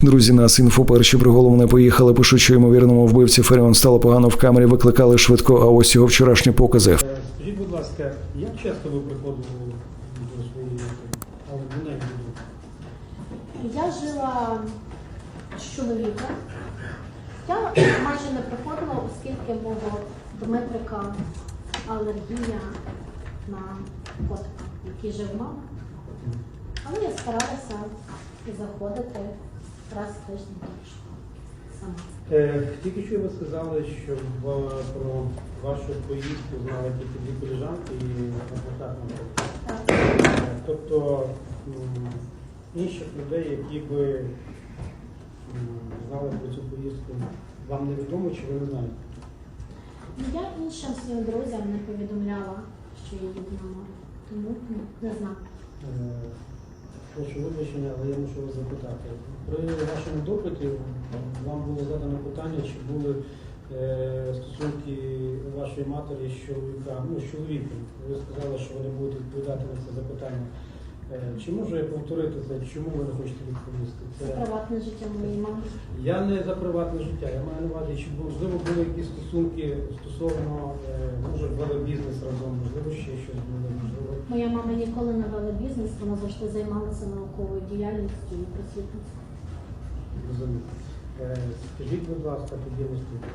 Друзі, нас інфо перші при голову не поїхали. Пишуть, що ймовірному вбивці Феріон стало погано в камері, викликали швидко. А ось його вчорашні покази. Скажіть, будь ласка, як часто ви приходили до своєї албунеї? Я жила з чоловіком. Я майже не приходила, оскільки мого Дмитрика алергія на котика, який жив вдома. Але я старалася заходити раз в тиждень більше сама. Е, Тільки що ви сказали, що про вашу поїздку знали тільки дві коліжанки і на Так. Е, Тобто інших людей, які би знали про цю поїздку, вам невідомо чи ви не знаєте? Ну, Я іншим своїм друзям не повідомляла, що я їду на море. Тому ну, не знаю. Прошу вибачення, але я мушу вас запитати. При вашому допиті вам було задано питання, чи були е, стосунки вашої матері з чоловіка, ну, з чоловіком. Ви сказали, що ви не будете відповідати на це запитання. Е, Чи можу я повторити це? Чому ви не хочете відповісти? Це приватне життя моєї мами. Я не за приватне життя, я маю на увазі, чи можливо були якісь стосунки стосовно, е, може, вели бізнес разом, можливо, ще щось було, можливо. Моя мама ніколи не вела бізнес, вона завжди займалася науковою діяльністю і просвітництвом. Розумію. Е, Скажіть, будь ласка, тоді наступне.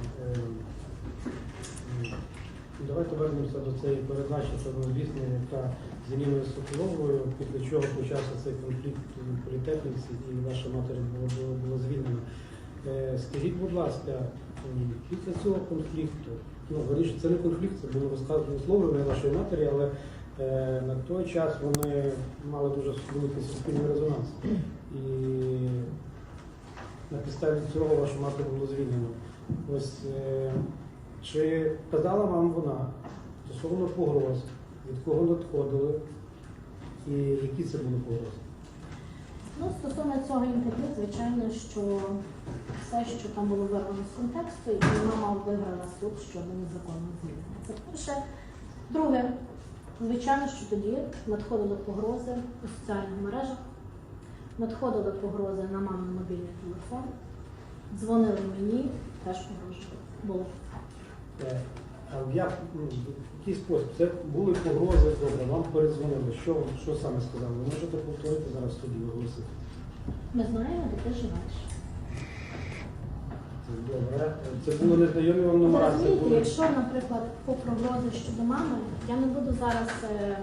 Е, Давайте вернемося до цієї передачі самозвісної, яка з Яніною Соколовою, після чого почався цей конфлікт у політехніці і ваша матір була, була, була звільнена. Е, Скажіть, будь ласка, після цього конфлікту, ну, вирішить, це не конфлікт, це було розказане слово не вашої матері, але е, на той час вони мали дуже великий суспільний резонанс. І на підставі цього вашу мати було звільнено. Ось е, чи казала вам вона стосовно погроз, від кого надходили, і які це були погрози? Ну, стосовно цього інтерв'ю, звичайно, що все, що там було вирвано з контексту, і мама виграла суд щодо незаконного звільнення. Це перше. Друге, звичайно, що тоді надходили погрози у соціальних мережах, надходили погрози на мамин мобільний телефон, дзвонили мені, теж погрожували. Е, А як, ну, в який спосіб? Це були погрози, добре, вам перезвонили. Що, що саме сказали? Ви можете повторити зараз в суді оголосити? Ми знаємо, де ти живеш. Це добре. Це були незнайомі вам номера, це Розумієте, були. якщо, наприклад, по прогнозу щодо мами, я не буду зараз е,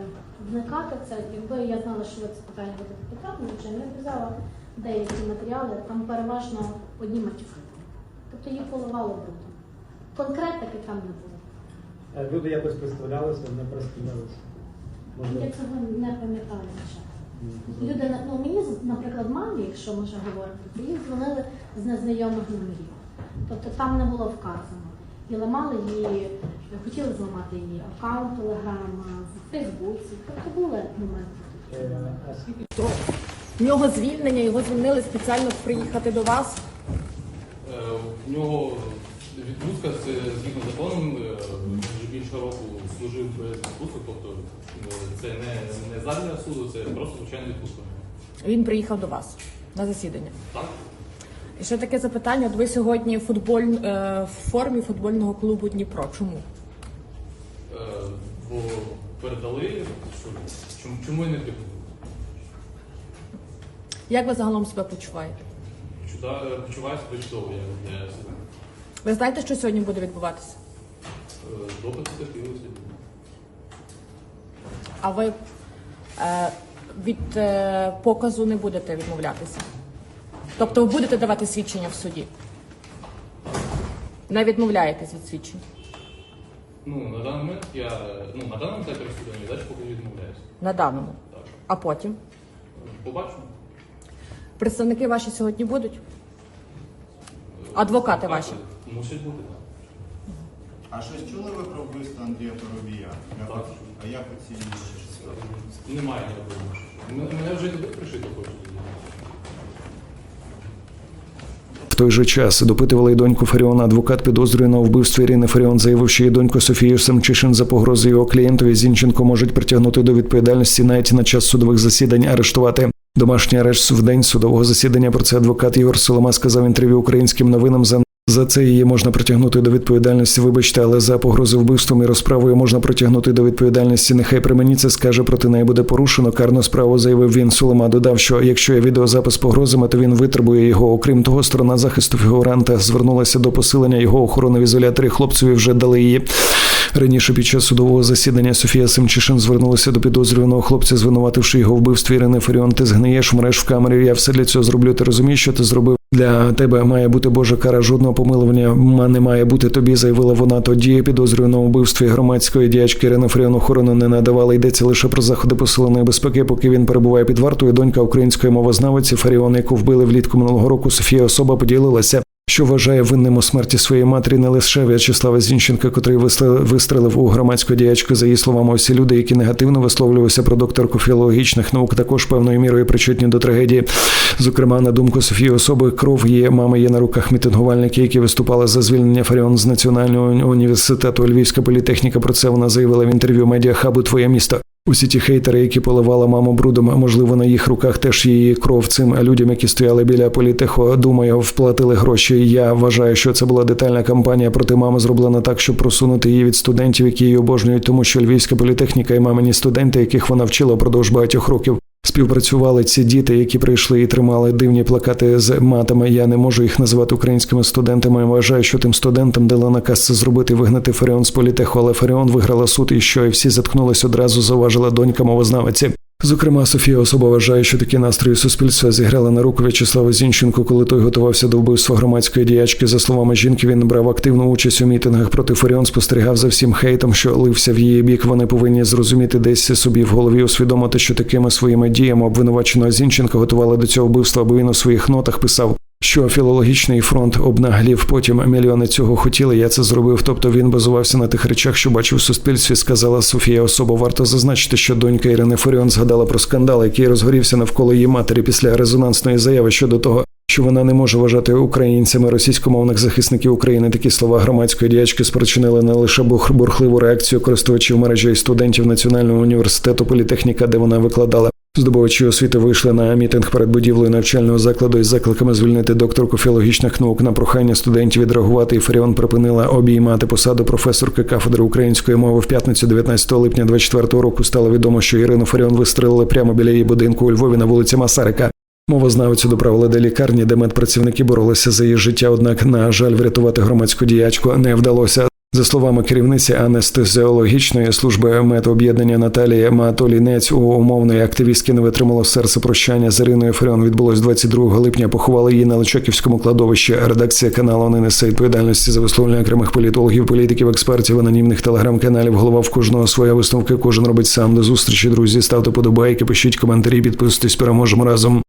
вникати в це, якби я знала, що ви це питання будете питати, звичайно, я взяла деякі матеріали, там переважно одні матюки. Тобто їх поливало брудом. Конкретики там не було. Е, Люди якось представлялися, не представлялися. Можливо. Я цього не пам'ятаю ще. Люди, ну мені, наприклад, мамі, якщо ми вже говоримо, то їй дзвонили з незнайомих номерів. Тобто там не було вказано. І ламали її, хотіли зламати її аккаунт Телеграма, в Фейсбуці. Тобто були моменти. Е, В нього звільнення, його звільнили спеціально приїхати до вас. Е, В нього відпустка це згідно законом е, вже більше року служив без відпусток, тобто е, це не, не задля суду, це просто звичайна відпустка. Він приїхав до вас на засідання. Так? І ще таке запитання: от ви сьогодні футболь, е, в формі футбольного клубу Дніпро. Чому? Е, Бо передали, що чому, чому я не типу? Як ви загалом себе почуваєте? Чуда, почуваюся чудово, я, я себе. Ви знаєте, що сьогодні буде відбуватися? Е, Допит потерпілося. А ви е, від е, показу не будете відмовлятися? Тобто ви будете давати свідчення в суді? Не відмовляєтесь від свідчень? Ну, на даний момент я, ну, на даному етапі розслідування далі поки відмовляюся. На даному. Так. А потім? Побачимо. Представники ваші сьогодні будуть? Адвокати Так, ваші? Мусять бути, так. А щось чули ви про вбивство Андрія Поробія? Так. А як оцінюєте? Немає. Мене мене вже туди пришито хочуть. В той же час допитували й доньку Фаріона. Адвокат підозрює на вбивстві Ірини Фаріон, заявив, що її доньку Софію Семчишин за погрози його клієнтові Зінченко можуть притягнути до відповідальності навіть на час судових засідань арештувати. Домашній арешт в день судового засідання. Про це адвокат Ігор Солома сказав інтерв'ю українським новинам. За за це її можна притягнути до відповідальності. Вибачте, але за погрози вбивством і розправою можна притягнути до відповідальності. Нехай при мені це скаже, проти неї буде порушено. Карну справу заявив він. Солома додав, що якщо є відеозапис погрозами, то він витребує його. Окрім того, сторона захисту фігуранта звернулася до посилення його охорони в ізоляторі. Хлопцеві вже дали її. Раніше під час судового засідання Софія Семчишин звернулася до підозрюваного хлопця, звинувативши його вбивстві Ірини Фаріон. Ти згниєш, мреш в камері. Я все для цього зроблю. Ти розумієш, що ти зробив? Для тебе має бути Божа кара, жодного помилування не має бути тобі, заявила вона. Тоді підозрюваного у вбивстві громадської діячки Ірини Фаріон охорону не надавала. Йдеться лише про заходи посиленої безпеки, поки він перебуває під вартою. Донька української мовознавиці Фаріон, яку вбили влітку минулого року. Софія особа поділилася. Що вважає винним у смерті своєї матері не лише В'ячеслава Зінченка, котрий вистрелив у громадську діячку. За її словами, усі люди, які негативно висловлювалися про докторку філологічних наук, також певною мірою причетні до трагедії. Зокрема, на думку Софії особи, кров її мами є на руках мітингувальників, які виступали за звільнення Фаріон з Національного університету Львівська політехніка. Про це вона заявила в інтерв'ю медіахабу Твоє місто. Усі ті хейтери, які поливали маму брудом, можливо на їх руках теж її кров цим людям, які стояли біля політеху, думаю, вплатили гроші. Я вважаю, що це була детальна кампанія проти мами, зроблена так, щоб просунути її від студентів, які її обожнюють, тому що львівська політехніка і мамині студенти, яких вона вчила впродовж багатьох років. Співпрацювали ці діти, які прийшли і тримали дивні плакати з матами. Я не можу їх назвати українськими студентами. Я Вважаю, що тим студентам дала наказ це зробити, вигнати Фаріон з політеху, але Фаріон виграла суд, і що і всі заткнулись одразу. Зауважила донька мовознавиці. Зокрема, Софія особа вважає, що такі настрої суспільства зіграли на руку В'ячеслава Зінченку, коли той готувався до вбивства громадської діячки. За словами жінки, він брав активну участь у мітингах проти Фаріон, спостерігав за всім хейтом, що лився в її бік. Вони повинні зрозуміти десь собі в голові, усвідомити, що такими своїми діями обвинуваченого Зінченка готували до цього вбивства, бо він у своїх нотах писав. Що філологічний фронт обнаглів, потім мільйони цього хотіли. Я це зробив. Тобто він базувався на тих речах, що бачив в суспільстві. Сказала Софія особа. Варто зазначити, що донька Ірини Фаріон згадала про скандал, який розгорівся навколо її матері після резонансної заяви щодо того, що вона не може вважати українцями російськомовних захисників України. Такі слова громадської діячки спричинили не лише бурхливу реакцію користувачів мережі і студентів Національного університету політехніка, де вона викладала. Здобувачі освіти вийшли на мітинг перед будівлею навчального закладу із закликами звільнити докторку філологічних наук на прохання студентів відреагувати. І Фаріон припинила обіймати посаду професорки кафедри української мови в п'ятницю, 19 липня 24 року. Стало відомо, що Ірину Фаріон вистрелили прямо біля її будинку у Львові на вулиці Масарика. Мовознавицю доправили до лікарні, де медпрацівники боролися за її життя. Однак, на жаль, врятувати громадську діячку не вдалося. За словами керівниці анестезіологічної служби медоб'єднання Наталії Матолінець, у умовної активістки не витримало серце прощання з Іриною Фаріон. Відбулось 22 липня. Поховали її на Личаківському кладовищі. Редакція каналу не несе відповідальності за висловлення окремих політологів, політиків, експертів, анонімних телеграм-каналів. Голова в кожного своя висновки. Кожен робить сам до зустрічі. Друзі, ставте подобайки, пишіть коментарі, підписуйтесь. Переможемо разом.